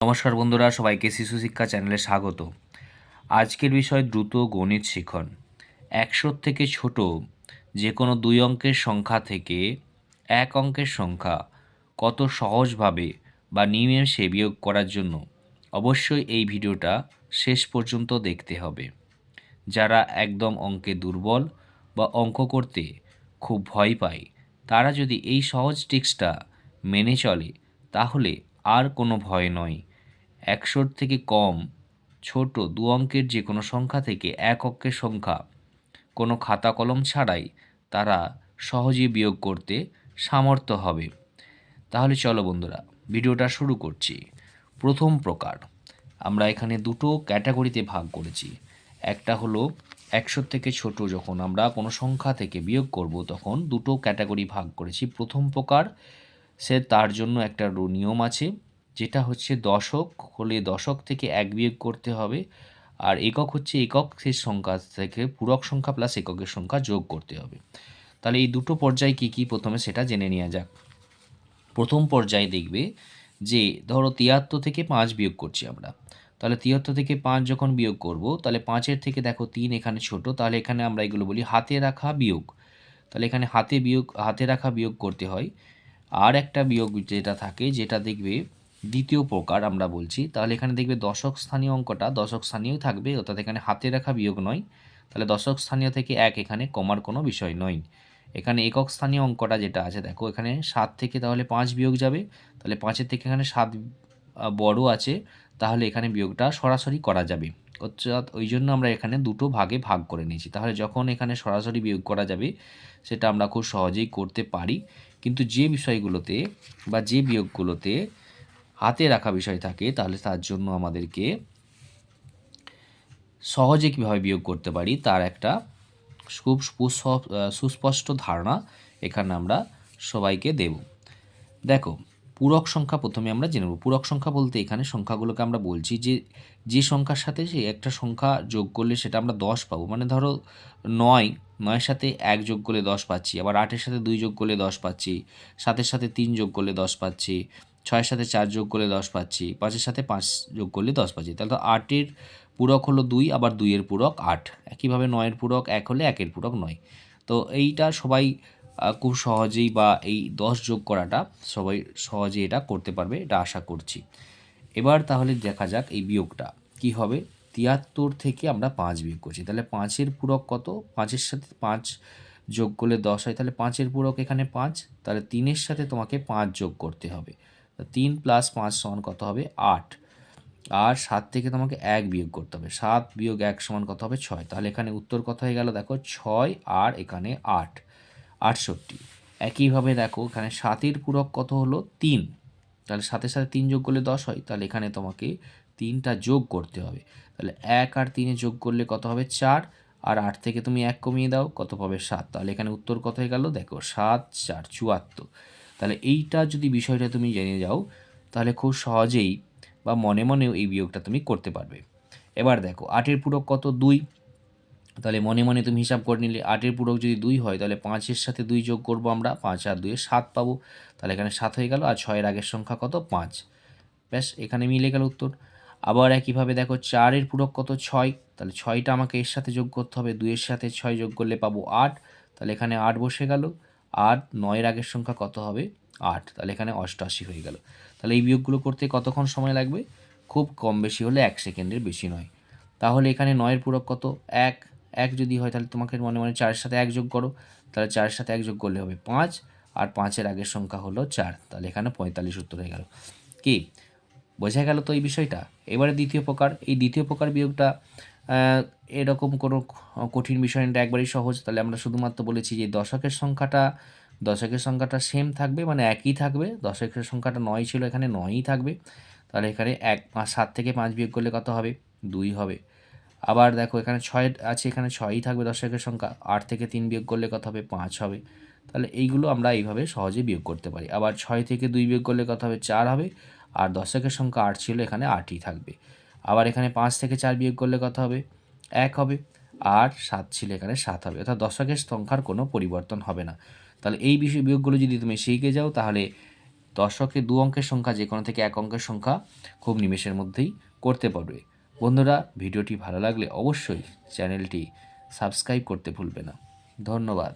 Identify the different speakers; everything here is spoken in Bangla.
Speaker 1: নমস্কার বন্ধুরা, সবাইকে শিশু শিক্ষা চ্যানেলে স্বাগত। আজকের বিষয় দ্রুত গণিত শিখন। একশোর থেকে ছোট যে কোনো দুই অঙ্কের সংখ্যা থেকে এক অঙ্কের সংখ্যা কত সহজভাবে বা নিমেষে বিয়োগ করার জন্য অবশ্যই এই ভিডিওটা শেষ পর্যন্ত দেখতে হবে। যারা একদম অঙ্কে দুর্বল বা অঙ্ক করতে খুব ভয় পায়, তারা যদি এই সহজ টিক্সটা মেনে চলে, তাহলে আর কোনো ভয় নয়। একশোর থেকে কম, ছোট দু অঙ্কের যে কোনো সংখ্যা থেকে এক অঙ্কের সংখ্যা। কোনো খাতা কলম ছাড়াই তারা সহজে বিয়োগ করতে সামর্থ্য হবে। তাহলে চলো বন্ধুরা, ভিডিওটা শুরু করছি। প্রথম প্রকার, আমরা এখানে দুটো ক্যাটাগরিতে ভাগ করেছি। একটা হলো একশো থেকে ছোট, যখন আমরা কোনো সংখ্যা থেকে বিয়োগ করব, তখন দুটো ক্যাটাগরি ভাগ করেছি। প্রথম প্রকার সে তার জন্য একটা নিয়ম আছে, যেটা হচ্ছে দশক, হলে দশক থেকে এক বিয়োগ করতে হবে, আর একক হচ্ছে একক এককের সংখ্যা থেকে পূরক সংখ্যা প্লাস এককের সংখ্যা যোগ করতে হবে। তাহলে এই দুটো পর্যায়ে কী কী? প্রথমে সেটা জেনে নেওয়া যাক। প্রথম পর্যায়ে দেখবে যে, ধরো তিয়াত্তর থেকে পাঁচ বিয়োগ করছি আমরা। তাহলে তিয়াত্তর থেকে পাঁচ যখন বিয়োগ করব, তাহলে পাঁচের থেকে দেখো তিন এখানে ছোট, তাহলে এখানে আমরা এগুলো বলি হাতে রাখা বিয়োগ। তাহলে এখানে হাতে বিয়োগ, হাতে রাখা বিয়োগ করতে হয়। আর একটা বিয়োগ যেটা থাকে, যেটা দেখবে দ্বিতীয় প্রকার আমরা বলছি, তাহলে এখানে দেখবে দশক স্থানীয় অঙ্কটা, দশক স্থানীয় থাকবে, অর্থাৎ এখানে হাতে রাখা বিয়োগ নয়, তাহলে দশক স্থানীয় থেকে এক এখানে কমার কোনো বিষয় নয়। এখানে একক স্থানীয় অঙ্কটা যেটা আছে, দেখো এখানে সাত থেকে তাহলে পাঁচ বিয়োগ যাবে, তাহলে পাঁচের থেকে এখানে সাত বড় আছে, তাহলে এখানে বিয়োগটা সরাসরি করা যাবে। অর্থাৎ ওই জন্য আমরা এখানে দুটো ভাগে ভাগ করে নিয়েছি। তাহলে যখন এখানে সরাসরি বিয়োগ করা যাবে, সেটা আমরা খুব সহজেই করতে পারি। কিন্তু যে বিষয়গুলোতে বা যে বিয়োগগুলোতে হাতে রাখা বিষয় থাকে, তাহলে তার জন্য আমাদেরকে সহজে কীভাবে বিয়োগ করতে পারি তার একটা খুব সুস্পষ্ট ধারণা এখানে আমরা সবাইকে দেব। দেখো পূরক সংখ্যা প্রথমে আমরা জেনে নেব। পূরক সংখ্যা বলতে এখানে সংখ্যাগুলোকে আমরা বলছি যে যে সংখ্যার সাথে যে একটা সংখ্যা যোগ করলে সেটা আমরা দশ পাবো। মানে ধরো নয়, নয়ের সাথে এক যোগ করলে দশ পাচ্ছি, আবার আটের সাথে দুই যোগ করলে দশ পাচ্ছি, সাতের সাথে তিন যোগ করলে দশ পাচ্ছি, ছয়ের সাথে চার যোগ করলে দশ পাচ্ছি, পাঁচের সাথে পাঁচ যোগ করলে দশ পাচ্ছি। তাহলে তো আটের পূরক হলো দুই, আবার দুইয়ের পূরক আট। একইভাবে নয়ের পূরক এক হলে একের পূরক নয়। তো এইটা সবাই খুব সহজেই বা এই দশ যোগ করাটা সবাই সহজেই এটা করতে পারবে, এটা আশা করছি। এবার তাহলে দেখা যাক এই বিয়োগটা কি হবে। তিয়াত্তর থেকে আমরা পাঁচ বিয়োগ করছি, তাহলে পাঁচের পূরক কত? পাঁচের সাথে পাঁচ যোগ করলে দশ হয়, তাহলে পাঁচের পূরক এখানে পাঁচ, তাহলে তিনের সাথে তোমাকে পাঁচ যোগ করতে হবে। তিন প্লাস পাঁচ সমান কত হবে? আট। আর সাত থেকে তোমাকে এক বিয়োগ করতে হবে, সাত বিয়োগ এক সমান কত হবে? ছয়। তাহলে এখানে উত্তর কত হয়ে গেল? দেখো, ছয় আর এখানে আট। আটষট্টি। একইভাবে দেখো, এখানে সাতের পূরক কত হলো? তিন। তাহলে সাথে সাথে তিন যোগ করলে দশ হয়, তাহলে এখানে তোমাকে তিনটা যোগ করতে হবে। তাহলে এক আর তিনে যোগ করলে কত হবে? চার। আর আট থেকে তুমি এক কমিয়ে দাও, কত পাবে? সাত। তাহলে এখানে উত্তর কত হয়ে গেল? দেখো, সাত, চার, চুয়াত্তর। তাহলে এইটা যদি বিষয়টা তুমি জেনে যাও, তাহলে খুব সহজেই বা মনে মনেও এই বিয়োগটা তুমি করতে পারবে। এবার দেখো, আটের পূরক কত? দুই। তাহলে মনে মনে তুমি হিসাব করে নিলে আটের পূরক যদি দুই হয়, তাহলে পাঁচের সাথে দুই যোগ করব আমরা, পাঁচ আর দুয়ে সাত পাবো। তাহলে এখানে সাত হয়ে গেল আর ছয়ের আগের সংখ্যা কত? পাঁচ। ব্যাস, এখানে মিলে গেল উত্তর। আবার একইভাবে দেখো চারের পূরক কত? ছয়। তাহলে ছয়টা আমাকে এর সাথে যোগ করতে হবে, দুইয়ের সাথে ছয় যোগ করলে পাবো আট। তাহলে এখানে আট বসে গেল। আর নয়ের আগের সংখ্যা কত হবে? আট। তাহলে এখানে অষ্টআশি হয়ে গেল। তাহলে এই বিয়োগগুলো করতে কতক্ষণ সময় লাগবে? খুব কম বেশি হলে এক সেকেন্ডের বেশি নয়। তাহলে এখানে নয়ের পূরক কত? এক। এক যদি হয় তাহলে তোমাকে মনে মনে চারের সাথে এক যোগ করো, তাহলে চারের সাথে এক যোগ করলে হবে পাঁচ, আর পাঁচের আগের সংখ্যা হলো চার, তাহলে এখানে পঁয়তাল্লিশ উত্তর হয়ে গেল। কি? বোঝা গেল তো এই বিষয়টা? এবারে দ্বিতীয় প্রকার, এই দ্বিতীয় প্রকার বিয়োগটা এরকম কোনো কঠিন বিষয় এটা একবারই সহজ। তাহলে আমরা শুধুমাত্র বলেছি যে দশকের সংখ্যাটা দশকের সংখ্যাটা সেম থাকবে মানে একই থাকবে। দশকের সংখ্যাটা নয় ছিল, এখানে নয়ই থাকবে। তাহলে এখানে এক সাত থেকে পাঁচ বিয়োগ করলে কত হবে? দুই হবে। আবার দেখো এখানে ছয় আছে, এখানে ছয়ই থাকবে দশকের সংখ্যা, আট থেকে তিন বিয়োগ করলে কত হবে? পাঁচ হবে। তাহলে এইগুলো আমরা এইভাবে সহজে বিয়োগ করতে পারি। আবার ছয় থেকে দুই বিয়োগ করলে কত হবে? চার হবে। আর দশকের সংখ্যা আট ছিল, এখানে আটই থাকবে। আবার এখানে পাঁচ থেকে চার বিয়োগ করলে কত হবে? এক হবে। আর সাত ছিল, এখানে সাত হবে। অর্থাৎ দশকের সংখ্যার কোনো পরিবর্তন হবে না। তাহলে এই বিষয় বিয়োগগুলো যদি তুমি শিখে যাও, তাহলে দশকে দু অঙ্কের সংখ্যা যে কোনো থেকে এক অঙ্কের সংখ্যা খুব নিমেষের মধ্যেই করতে পারবে। বন্ধুরা ভিডিওটি ভালো লাগলে অবশ্যই চ্যানেলটি সাবস্ক্রাইব করতে ভুলবে না। ধন্যবাদ।